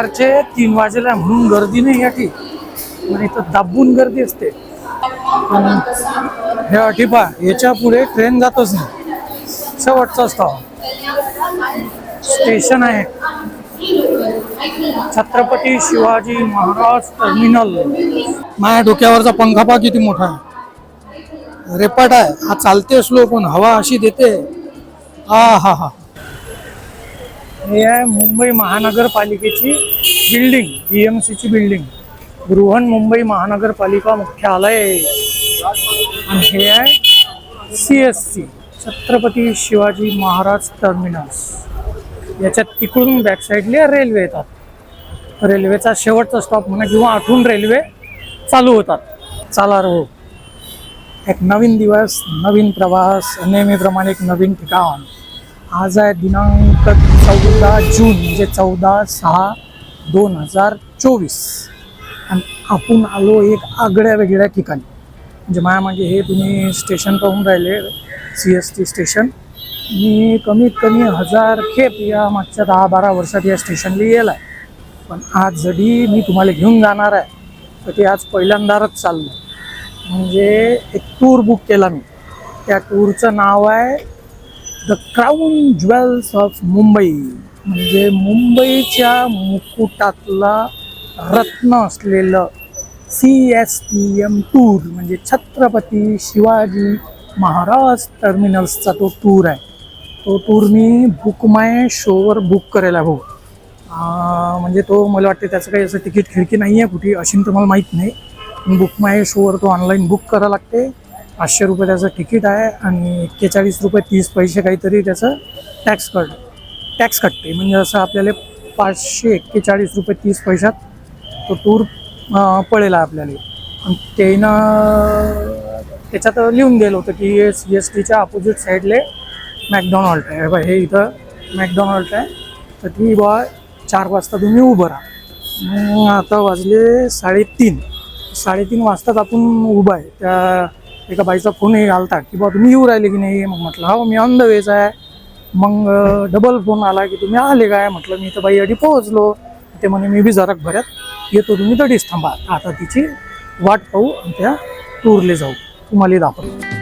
दुपारचे तीन वाजेला म्हणून गर्दी नाही या ठीक आणि इथं दाबून गर्दी असते. पण हे अटिपा याच्यापुढे ट्रेन जातच नाही. शेवटचा असतो स्टेशन आहे. छत्रपती शिवाजी महाराज टर्मिनल माझ्या डोक्यावरचा पंखा पा किती मोठा आहे. रेपाट आहे हा चालते स्लो पण हवा अशी देते. हा हा हा. हे आहे मुंबई महानगरपालिकेची बिल्डिंग बी एम सीची बिल्डिंग. बृहन मुंबई महानगरपालिका मुख्यालय आणि हे आहे C S C Chhatrapati Shivaji Maharaj terminus. याच्यात तिकडून बॅकसाईडला रेल्वे येतात. रेल्वेचा शेवटचा स्टॉप म्हणा किंवा आठून रेल्वे चालू होतात. चाला रो एक नवीन दिवस नवीन प्रवास नेहमीप्रमाणे एक नवीन ठिकाण. आज आहे दिनांक चौदा जून म्हणजे चौदा सहा दोन हजार चोवीस. आणि आपण आलो एक आगळ्या वेगळ्या ठिकाणी. म्हणजे माया म्हणजे हे तुम्ही स्टेशन पाहून राहिले सी एस टी स्टेशन. मी कमीत कमी हजार खेप या मागच्या दहा बारा वर्षात या स्टेशनला येईल आहे पण आज जरी मी तुम्हाला घेऊन जाणार आहे तर ते आज पहिल्यांदाच चाललं म्हणजे एक टूर बुक केला मी. त्या टूरचं नाव आहे the crown jewels of Mumbai म्हणजे मुंबईच्या मुकुटातला रत्न असलेलं C S T M tour म्हणजे छत्रपती शिवाजी महाराज टर्मिनल्सचा तो टूर आहे. तो टूर मी बुक माय शोवर बुक करायला भाऊ. म्हणजे तो मला वाटते त्याचं काही असं तिकीट खिडकी नाही आहे कुठे अशी तुम्हाला माहीत नाही. बुक माय शोवर तो ऑनलाईन बुक करावं लागते. पाचशे रुपये त्याचं तिकीट आहे आणि एक्केचाळीस रुपये तीस पैसे काहीतरी त्याचं टॅक्स कट टॅक्स कटते. म्हणजे असं आपल्याला पाचशे एक्केचाळीस रुपये तीस पैशात तो टूर पडेल आहे आपल्याला. आणि त्यानं त्याच्यात लिहून गेलं होतं की सी एस टीच्या अपोजिट साईडले मॅकडॉनल्ड आहे. बा हे इथं मॅकडॉनल्ड आहे. तर ती बा चार वाजता तुम्ही उभं राहा. मग आता वाजले साडेतीन. साडेतीन वाजताच आपण उभं आहे. त्या एका बाईचा फोनही आलता की बा तुम्ही येऊ राहिले की नाही? मग म्हटलं हो मी ऑन द वेज आहे. मग डबल फोन आला की तुम्ही आले काय? म्हटलं मी तर बाई आधी पोहोचलो. ते म्हणे मी बी जरा भऱ्यात येतो तुम्ही दडीच थांबा. आता तिची वाट पाहू आणि त्या टूरले जाऊ. तुम्हाला दाखवतो.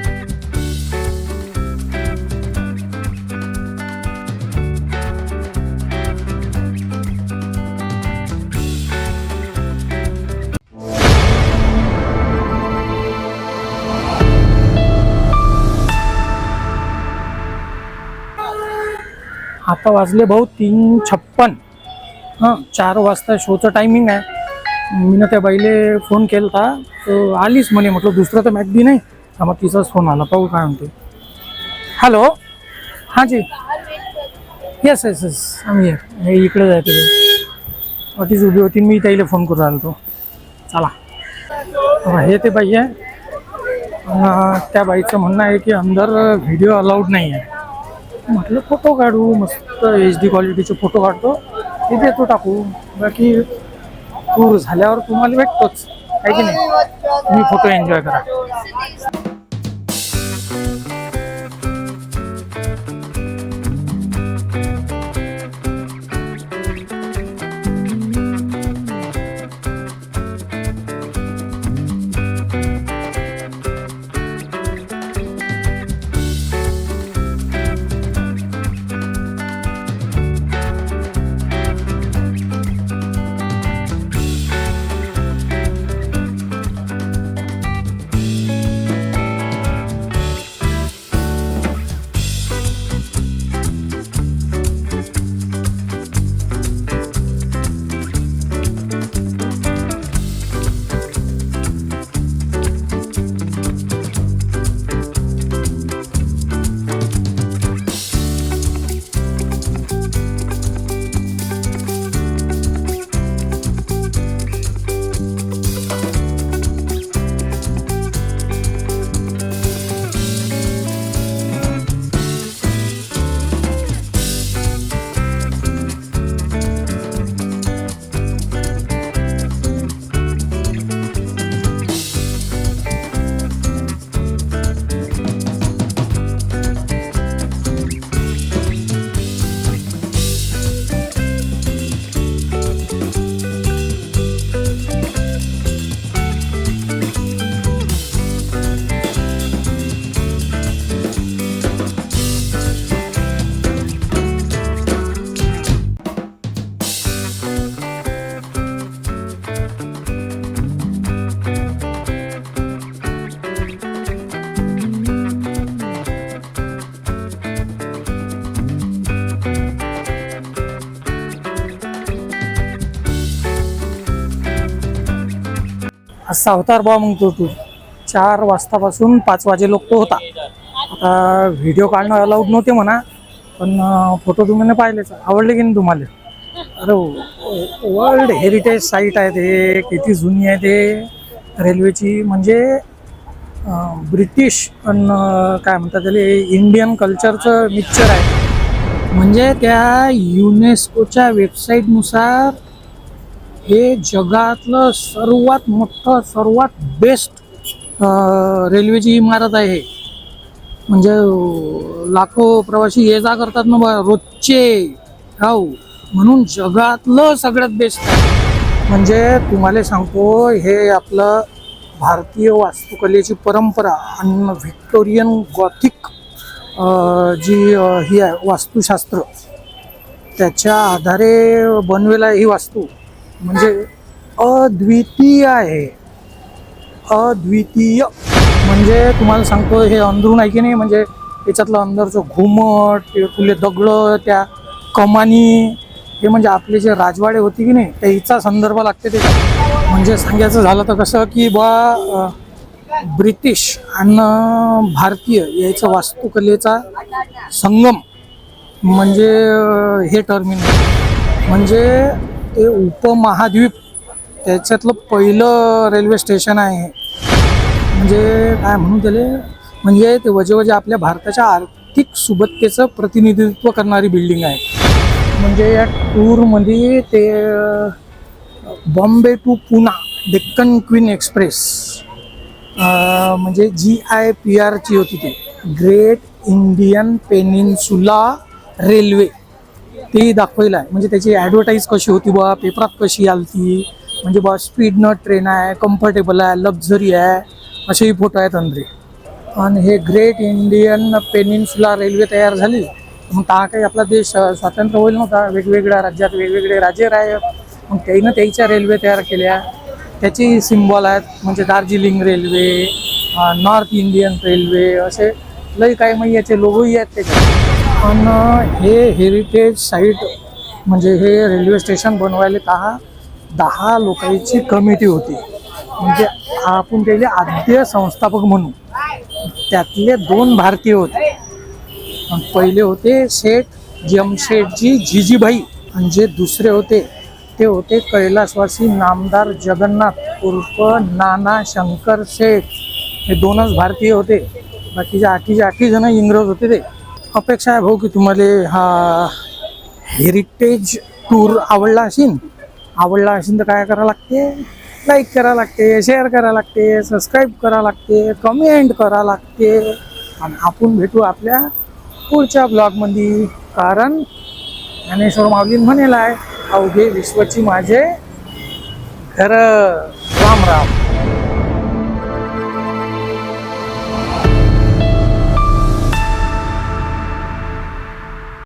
आता वाजले भाऊ तीन छप्पन. हां चार वाजता शोचं टायमिंग आहे. मी त्या बाईले फोन केला होता तर आलीच म्हणे म्हटलं दुसरं तर मॅच बी नाही. हा मग तिचाच फोन आला पाहू काय म्हणते. हॅलो हां जी. येस येस येस आम्ही हे इकडे जायचं ते अटीच उभी होती मी त्याला फोन करून आलो तो. चला. हे ते बाई आहे. त्या बाईचं म्हणणं आहे की अंदर व्हिडिओ अलाउड नाही आहे. म्हटलं फोटो काढू मस्त एच डी क्वालिटीचे फोटो काढतो. ते देतो टाकू. बाकी टूर झाल्यावर तुम्हाला भेटतोच. आहे की नाही? तुम्ही फोटो एन्जॉय करा. सावतार बा मग तो तू चार वाजतापासून पाच वाजे लोक तो होता. आता व्हिडिओ काढणं अलाउड नव्हते म्हणा पण फोटो तुम्ही पाहिलेच. आवडले की नाही तुम्हाला? अरे वर्ल्ड हेरिटेज साईट आहे ते किती जुनी आहे ते. रेल्वेची म्हणजे ब्रिटिश पण काय म्हणतात त्याला इंडियन कल्चरचं मिक्सचर आहे. म्हणजे त्या युनेस्कोच्या वेबसाईटनुसार हे जगातलं सर्वात मोठं सर्वात बेस्ट रेल्वेची इमारत आहे. म्हणजे लाखो प्रवासी ये जा करतात ना बा रोजचे. हो म्हणून जगातलं सगळ्यात बेस्ट आहे. म्हणजे तुम्हाला सांगतो हे आपलं भारतीय वास्तुकलेची परंपरा आणि व्हिक्टोरियन गॉथिक जी ही आहे वास्तुशास्त्र. त्याच्या आधारे बनवेला ही वास्तू. म्हणजे अद्वितीय आहे. अद्वितीय. म्हणजे तुम्हाला सांगतो हे अंदरून आहे की नाही म्हणजे याच्यातलं अंदरचं घुमट फुले दगड त्या कमानी हे म्हणजे आपले जे राजवाडे होते की नाही त्याचा संदर्भ लागते ते. म्हणजे सांगायचं झालं तर कसं की बा ब्रिटिश आणि भारतीय याचा वास्तुकलेचा संगम म्हणजे हे टर्मिनल म्हणजे ते उपमहाद्वीप त्याच्यातलं पहिलं रेल्वे स्टेशन आहे. म्हणजे काय म्हणून त्याले? म्हणजे ते वजे वजे आपल्या भारताच्या आर्थिक सुबत्तेचं प्रतिनिधित्व करणारी बिल्डिंग आहे. म्हणजे या टूरमध्ये ते Bombay to Poona Deccan queen express म्हणजे जी आय पी आरची होती ती. ग्रेट इंडियन पेनिन्सुला रेल्वे ते दाखवायला आहे. म्हणजे त्याची ॲडव्हर्टाईज कशी होती बा पेपरात कशी आलती? म्हणजे बा स्पीडनं ट्रेन आहे कम्फर्टेबल आहे लक्झरी आहे असेही फोटो आहेत अंदरे आणि हे ग्रेट इंडियन पेनिन्सुला रेल्वे तयार झाली. मग ता काही आपला देश स्वातंत्र्य होईल नव्हता. वेगवेगळ्या राज्यात वेगवेगळे राज्य राहे मग त्याईनं त्याच्या रेल्वे तयार केल्या. त्याची सिम्बॉल आहेत म्हणजे Darjeeling railway north Indian railway असे लई काही मग याचे लोगोही आहेत त्याच्यात. आणि हे हेरिटेज साईट म्हणजे हे रेल्वे स्टेशन बनवायला दहा दहा लोकांची कमिटी होती. म्हणजे आपण त्याले आद्य संस्थापक म्हणून त्यातले दोन भारतीय होते. पहिले होते शेठ जमशेठजी जिजीभाई आणि जे दुसरे होते ते होते कैलासवासी नामदार जगन्नाथ उर्फ नाना शंकर शेठ. हे दोनच भारतीय होते. बाकीचे आठीचे आठी जण इंग्रज होते ते. अपेक्षा आहे भाऊ की तुम्हाला हा हेरिटेज टूर आवडला असेल आवडला असेल तर काय करावं लागते? लाईक करा लागते शेअर करा लागते सबस्क्राईब करा लागते कमेंट करा लागते. आणि आपण भेटू आपल्या पुढच्या ब्लॉगमध्ये कारण ज्ञानेश्वर माऊलीन म्हणेल आहे अवघे विश्वची माझे घर. राम राम.